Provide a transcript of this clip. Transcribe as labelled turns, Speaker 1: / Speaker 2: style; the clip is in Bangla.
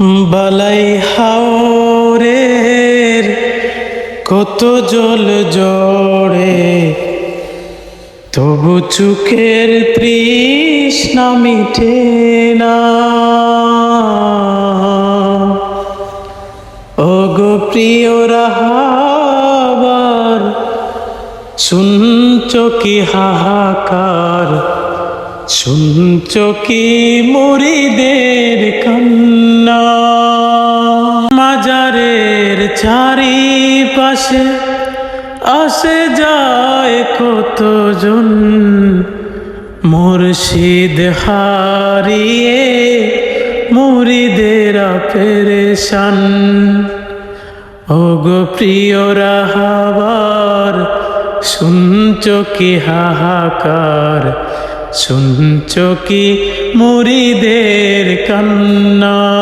Speaker 1: বালাই হাওরের কত জল জড়ে, তবু চুকের তৃষ্ণা মিটে না। ও গো প্রিয় রাহাবার শুনছ কি হাহাকার শুনছ কি মুরিদের কান্না। মাজারের চারিপাশে আসে যায় কতজন মুর্শিদ হারিয়ে মুরিদেরা পেরেশান। ও গো প্রিয় রাহাবার, শুনছ কি হাহাকার, শুনছ কি মুরিদের কান্না?